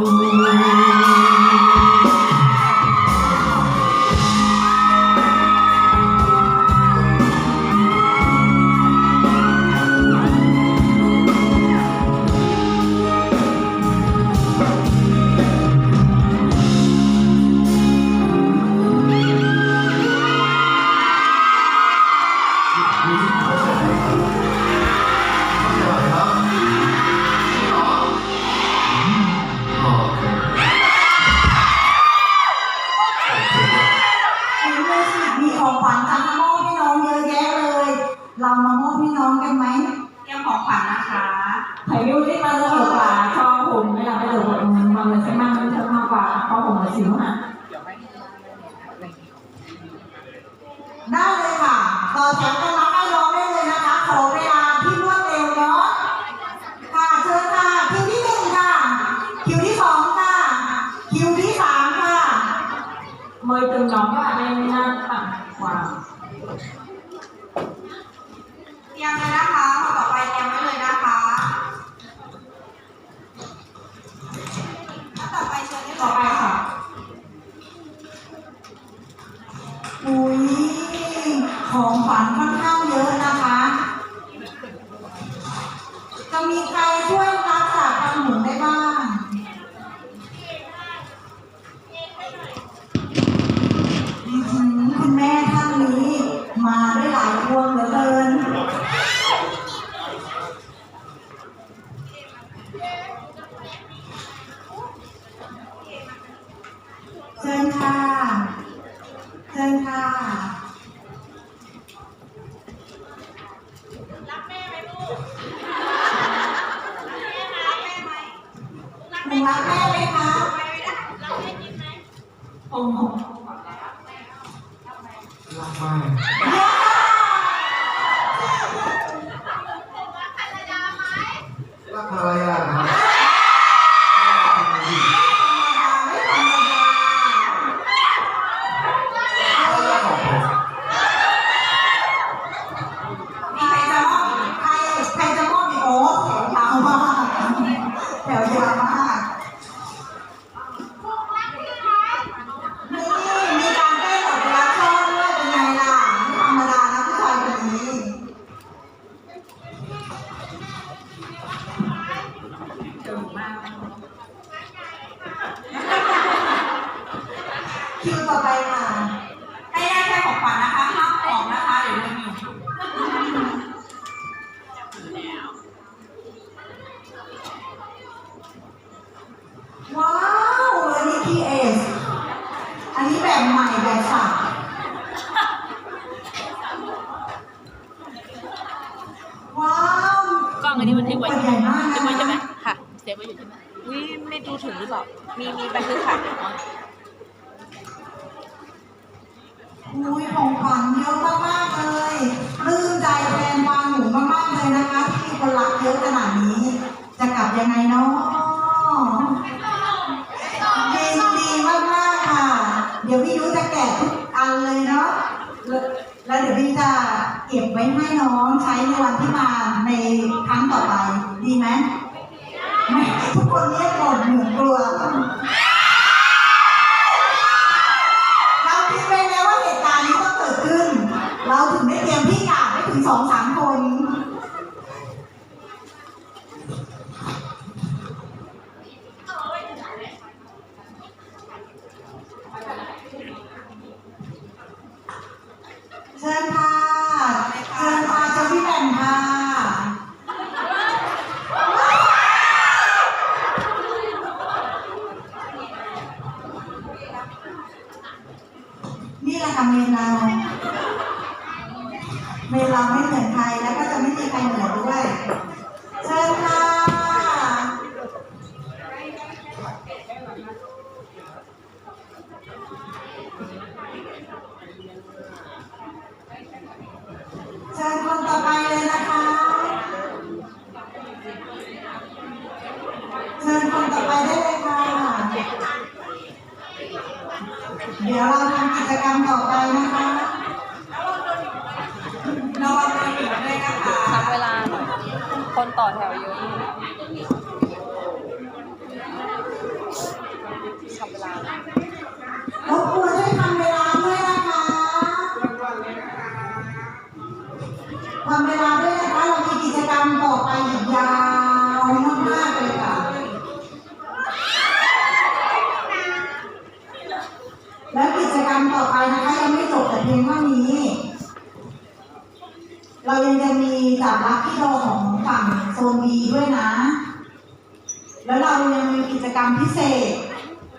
มี เตรียมของขวัญนะคะ thầy yêu thích bao giờ quả cho hùng hay là bây giờ bọn mọi người sẽ mang theo hoa quả cho hùng một xíu hả ได้เลยค่ะ ต่อแถวกันรับให้น้องได้เลยนะคะ ขอเวลาที่รวดเร็วเนาะค่ะเชิญค่ะคิวที่หนึ่งค่ะ คิวที่สองค่ะ คิวที่สามค่ะ mời từng nhóm các bạn em uh, tặng quà เต ของขวัญค่อนข้างเยอะนะคะ แม่ไหมคะ hùng hùng รักมากรักภรรยานะครับไว้าวอันนี้พีเอสอันนี้แบบใหม่แบบสับว้าวกล้องอันนี้บันทึกไว้ขวดใหญ่มากบันทึกไว้ใช่ไหมนะค่ะเซฟไว้อยู่ใช่ไหมวิไม่ดูถึงหรือเปล่า มีมีบันทึกค่ะอ๋ออุ้ยของขวัญเยอะมากๆเลยปลื้มใจแทนบางหนูมากๆเลยนะคะ ที่มีคนรักเยอะขนาดนี้ จะกลับยังไงเนาะยินดีมากๆค่ะ เดี๋ยวพี่ยุจะแกะทุกอันเลยเนาะแล้วแล้วเดี๋ยวพี่จะเก็บไว้ให้น้องใช้ในวันที่มา ในครั้งต่อไป ดีไหมไม่ทุกคนเรียกหมดเหมือนกลัว เราคิดไปแล้วว่าเหตุการณ์นี้ต้องเกิดขึ้น เราถึงได้เตรียมพี่กาดได้ถึงสองสามคน เชิญค่ะ เชิญค่ะเจ้าพี่แบมค่ะ นี่ แหละค่ะเมนเรา เมนเราไม่เหมือนใครแล้วก็จะไม่มีใครเหมือนด้วย เชิญค่ะ เชิญคนต่อไปเลยนะคะ เชิญคนต่อไปได้เลยค่ะ เดี๋ยวเราทำกิจกรรมต่อไปนะคะ ระวังโดนหมิ่นด้วยนะคะ ทำเวลาหน่อย คนต่อแถวเยอะ พียงเท่านี้ เรายังจะมีจับลักที่โดของฝั่งโซนบีด้วยนะ แล้วเรายังมีกิจกรรมพิเศษ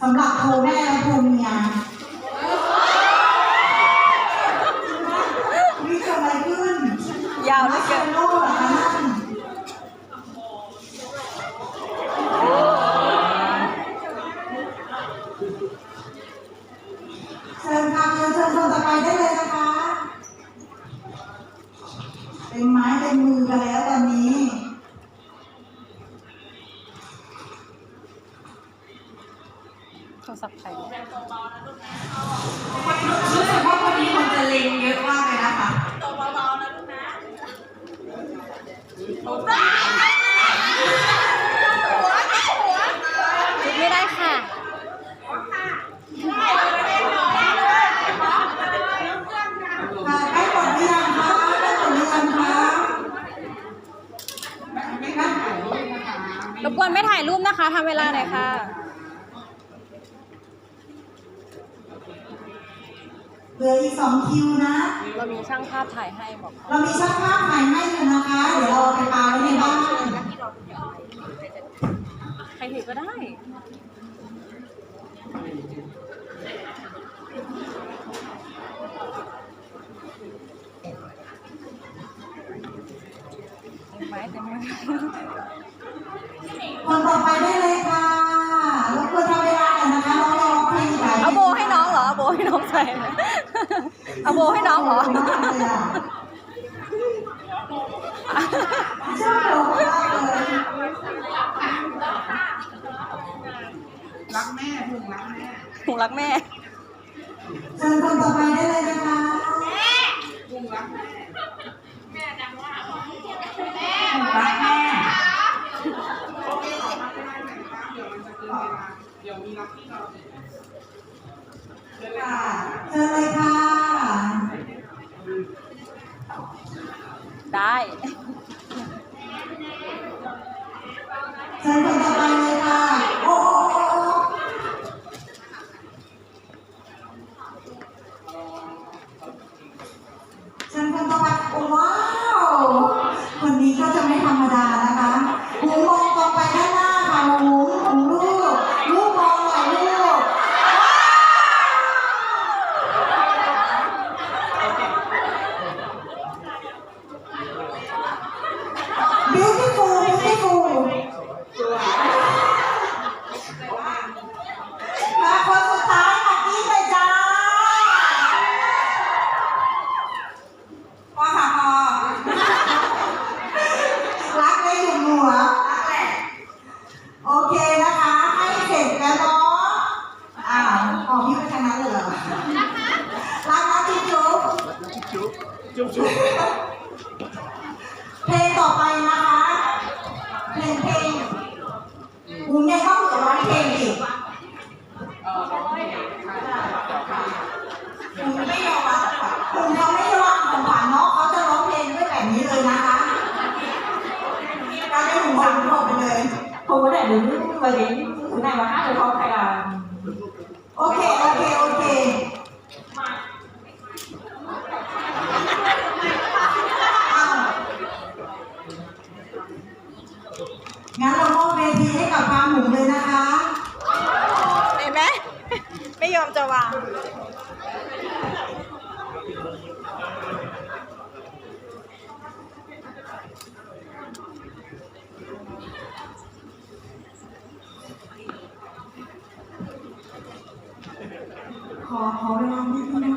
สำหรับโทแม่และโทเมียมีเกิดอะไรขึ้นยาวเหลือเกินโลกเหรอคะนั่นเชิญค่ะเชิญเชิญคนต่อไปได้เลยนะคะ เต็มไม้เต็มมือกันแล้วตอนนี้ โทรศัพท์ใครรู้สึกว่าวันนี้คนจะเลงเยอะมากเลยนะคะคิดไม่ได้ค่ะค่ะใกล้หมดหรือยังคะใกล้หมดหรือยังคะรบกวนไม่ถ่ายรูปนะคะทำเวลาหน่อยค่ะ เห ลืออีกสองคิวนะ เรามีช่างภาพถ่ายให้บอกเรามีช่างภาพถ่ายให้อยู่นะคะ เดี๋ยวเราเอาไปปาไว้ในบ้านใครถือก็ได้เต็มไม้เต็มมือคนต่อไปได้เลยค่ะรบกวนทำเวลากันนะคะน้องร้องเพลงหลายเอาโบให้น้องเหรอเอาโบให้น้องใส่ไหม เอาโบให้น้องเหรอขบคุณมากเลยอะชอบโบมากเลยรักแม่ถูกรักแม่หนูรักแม่ เชิญคนต่อไปเลยค่ะ โอ้โอ้โอ้โอ้เชิญคนต่อไปโอ้ว้าวคนนี้ก็จะไม่ธรรมดานะคะหูมองตรงไปด้านหน้าค่ะหูหูลูกลูกมองหน่อยลูก beautiful beautiful มาคนสุดท้ายค่ะกี้เลยจ้า พอค่ะพอ รักได้หยุดหัว โอเคนะคะ ให้เสร็จแล้วเนาะอ้าวขอพี่ไปทางนั้นเลยเหรอรักนะจิ๊บจุ๊บ จุ๊บจุ๊บจุ๊บ เพลงต่อไปนะคะ เพลงเพลง อุ้งยังต้องเหลือร้อยเพลงอีกอุ้งไม่ยอมรับค่ะอุ้งเขาไม่ยอมของขวัญเนาะเขาจะร้องเพลงด้วยแบบนี้เลยนะคะการได้หนุ่มสามขวบไปเลย không có thể đứng về đến thứ này mà hát được không hay là โอเยอมจะวาง ขอขอเวลานิดนึง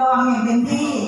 ระวังอย่างเต็มที่อะงั้น